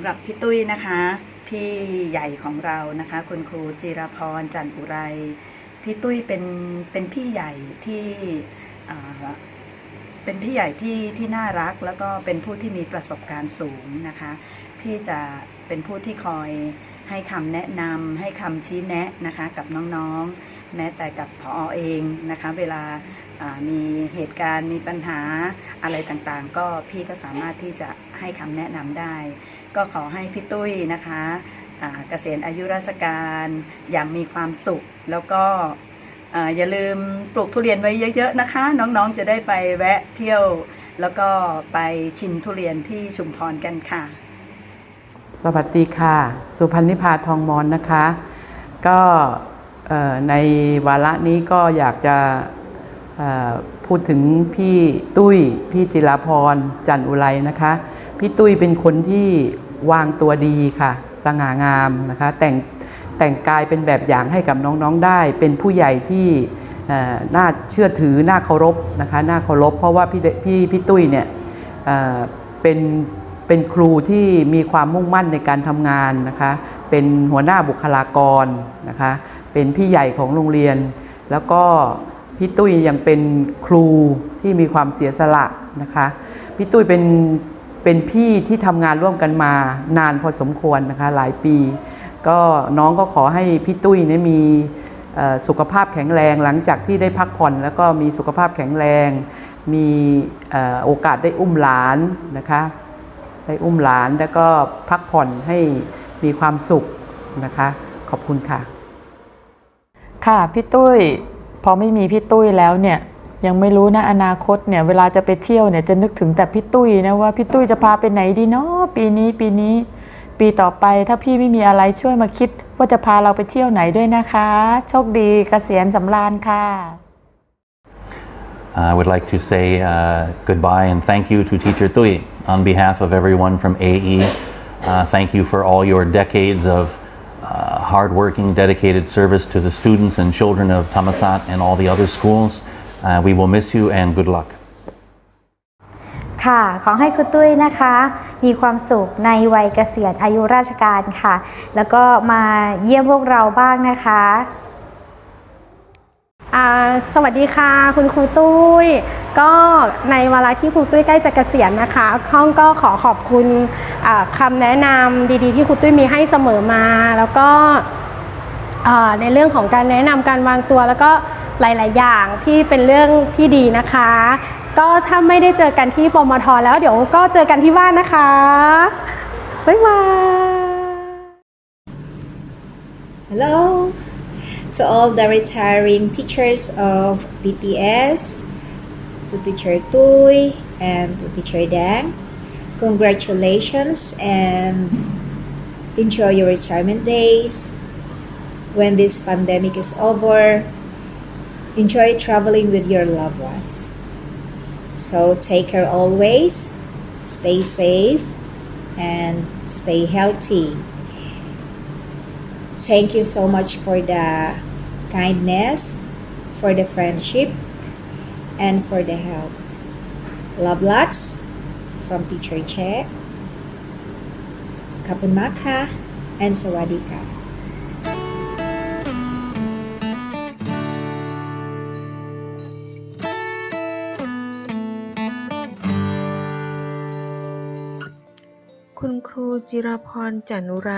สำหรับพี่ตุ้ยนะคะ พี่ใหญ่ของเรานะคะ คุณครูจิรพรจันอุไร พี่ตุ้ยเป็นเป็นพี่ใหญ่ที่เป็นพี่ใหญ่ที่ที่น่ารัก แล้วก็เป็นผู้ที่มีประสบการณ์สูงนะคะ พี่จะเป็นผู้ที่คอยให้คำแนะนำให้คำชี้แนะนะคะกับน้องๆ แม้แต่กับพอเองนะคะ เวลามีเหตุการณ์มีปัญหาอะไรต่างๆ ก็พี่ก็สามารถที่จะให้คำแนะนำได้ ก็ขอให้พี่ตุ้ยนะคะอ่าเกษียณอายุราชการอย่างมีความสุข แล้วก็ออย่าลืมปลูกทุเรียนไว้เยอะๆนะคะ น้องๆจะได้ไปแวะเที่ยว แล้วก็ไปชิมทุเรียนที่ชุมพรกันค่ะ สวัสดีค่ะ สุพันนิพาทองมอนนะคะ ก็ในวาระนี้ก็อยากจะพูดถึงพี่ตุ้ย พี่จิราพรจันอุไรนะคะ พี่ตุ้ยเป็นคนที่วางตัวดีค่ะ สง่างามนะคะ แต่งแต่งกายเป็นแบบอย่างให้กับน้องๆได้ เป็นผู้ใหญ่ที่น่าเชื่อถือน่าเคารพนะคะน่าเคารพเพราะว่าพี่พี่พี่ตุ้ยเนี่ยเป็นเป็นครูที่มีความมุ่งมั่นในการทำงานนะคะ เป็นหัวหน้าบุคลากรนะคะ เป็นพี่ใหญ่ของโรงเรียน แล้วก็พี่ตุ้ยยังเป็นครูที่มีความเสียสละนะคะ พี่ตุ้ยเป็น เป็นพี่ที่ทำงานร่วมกันมานานพอสมควรนะคะหลายปี ก็น้องก็ขอให้พี่ตุ้ยเนี่ยมีสุขภาพแข็งแรงหลังจากที่ได้พักผ่อน แล้วก็มีสุขภาพแข็งแรง มีโอกาสได้อุ้มหลานนะคะได้อุ้มหลานแล้วก็พักผ่อนให้มีความสุขนะคะ ขอบคุณค่ะ ค่ะพี่ตุ้ย พอไม่มีพี่ตุ้ยแล้วเนี่ย ยังไม่รู้นะอนาคตเนี่ยเวลาจะไปเที่ยวเนี่ยจะนึกถึงแต่พี่ตุ้ยนะว่าพี่ตุ้ยจะพาไปไหนดีเนาะปีนี้ปีนี้ ปีต่อไปถ้าพี่ไม่มีอะไรช่วยมาคิด ว่าจะพาเราไปเที่ยวไหนด้วยนะคะ โชคดีเกษียณสำราญค่ะ I would like to say uh, goodbye and thank you to Teacher Tui on behalf of everyone from AE. Uh, thank you for all your decades of uh, hardworking, dedicated service to the students and children of Tamasat and all the other schools. Uh, we will miss you and good luck. ค่ะ ขอให้คุณตุ้ยนะคะ มีความสุขในวัยเกษียณอายุราชการค่ะ แล้วก็มาเยี่ยมพวกเราบ้างนะคะอ่าสวัสดีค่ะ คุณครูตุ้ย ก็ในเวลาที่ครูตุ้ยใกล้จะเกษียณนะคะห้องก็ขอขอบคุณอ่าคำแนะนำดีๆ ที่ครูตุ้ยมีให้เสมอมา แล้วก็อ่าในเรื่องของการแนะนำการวางตัวแล้วก็ หลาย ๆ อย่างที่เป็นเรื่องที่ดีนะคะ ก็ถ้าไม่ได้เจอกันที่ปมทแล้วเดี๋ยวก็เจอกันที่บ้านนะคะ บ๊ายบาย Hello to all the retiring teachers of BTS, to teacher Tui and to teacher Dang. Congratulations and enjoy your retirement days. When this pandemic is over, enjoy traveling with your loved ones. So take care always, stay safe, and stay healthy thank you so much for the kindness, for the friendship, and for the help. Love lots from Teacher Che. Kapun Maka and Sawadika. คุณครูจิรพรจันุไร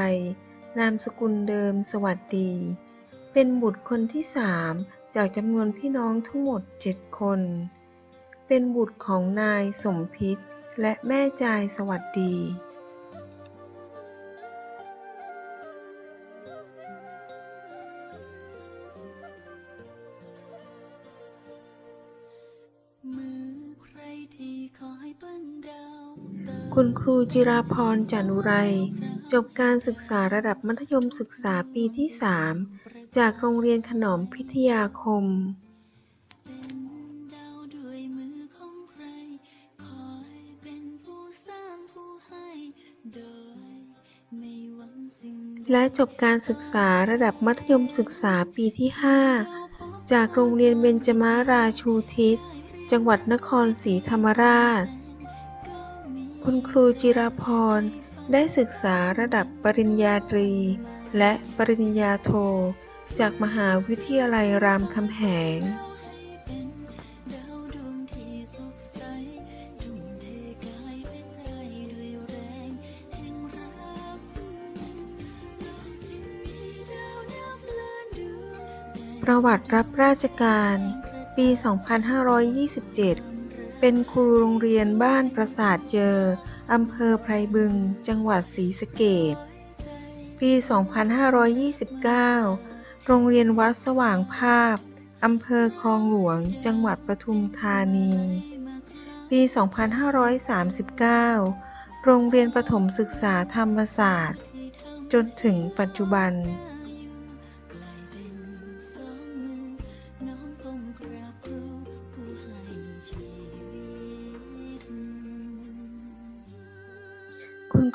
นามสกุลเดิมสวัสดี เป็นบุตรคนที่สามจากจำนวนพี่น้องทั้งหมดเจ็ดคน เป็นบุตรของนายสมพิษและแม่จายสวัสดี คุณครูจิราพรจันุไร จบการศึกษาระดับมัธยมศึกษาปีที่ 3 จากโรงเรียนขนอมพิทยาคม และจบการศึกษาระดับมัธยมศึกษาปีที่ 5 จากโรงเรียนเบญจมาราชูทิศ จังหวัดนครศรีธรรมราช คุณครูจิราพร ได้ศึกษาระดับปริญญาตรี และปริญญาโท จากมหาวิทยาลัยรามคำแหงประวัติรับราชการ ปี 2527 เป็นครูโรงเรียนบ้านประสาทเยออำเภอไพรบึง จังหวัดศรีสะเกษปี 2529 โรงเรียนวัดสว่างภาพ อำเภอคลองหลวง จังหวัดปทุมธานี ปี 2539 โรงเรียนประถมศึกษาธรรมศาสตร์ จนถึงปัจจุบัน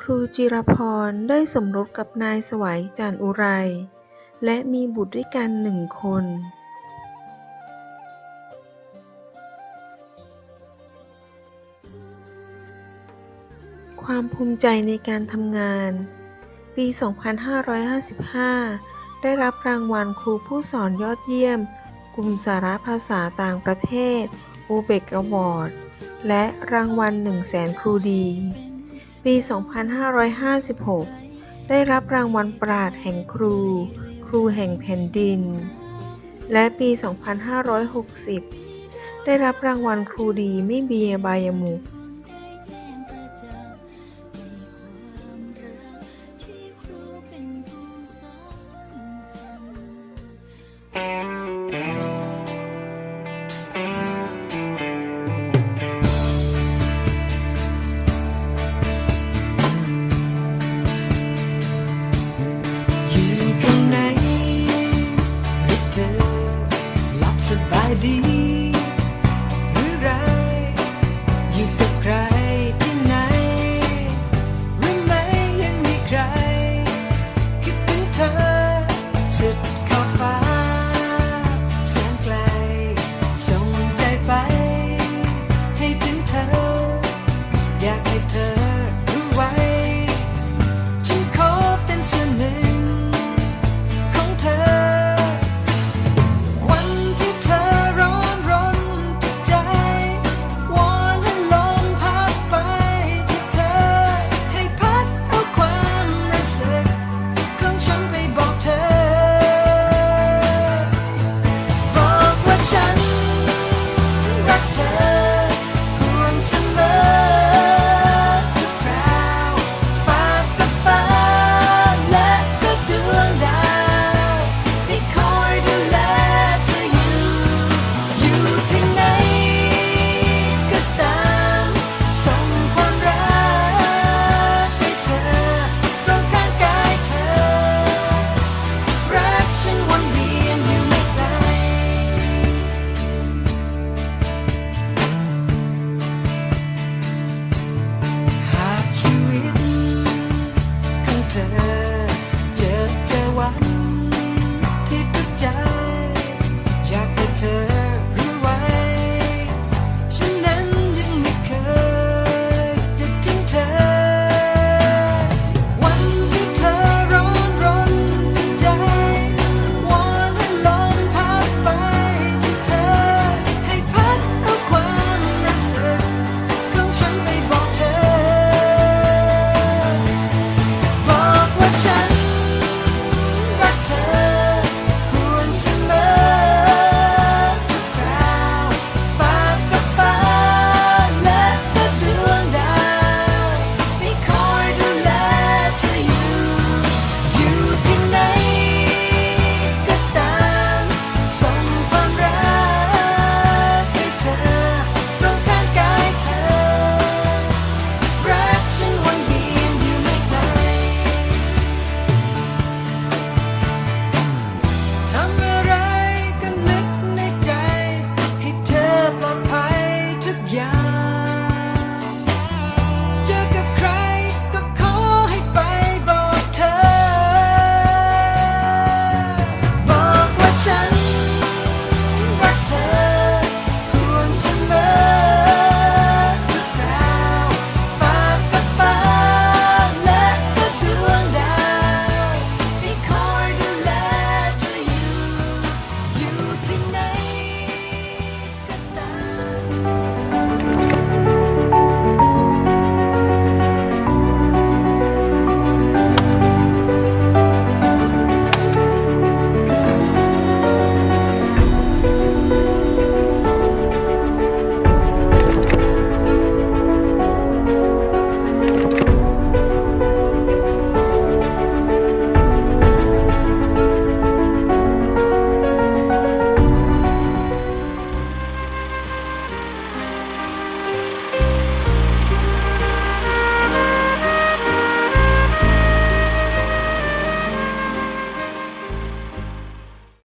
ครูจิรพรได้สมรสกับนายสวัยจันทร์อุไร และมีบุตรด้วยกันหนึ่งคนความภูมิใจในการทำงาน ปี 2555 ได้รับรางวัลครูผู้สอนยอดเยี่ยม กลุ่มสาระภาษาต่างประเทศอูเบกอวอร์ด และรางวัล 1 0 0 0 0แสนครูดี ปี 2556 ได้รับรางวัลปราดแห่งครู ครูแห่งแผ่นดิน และปี 2560 ได้รับรางวัลครูดีไม่เบียบายมุก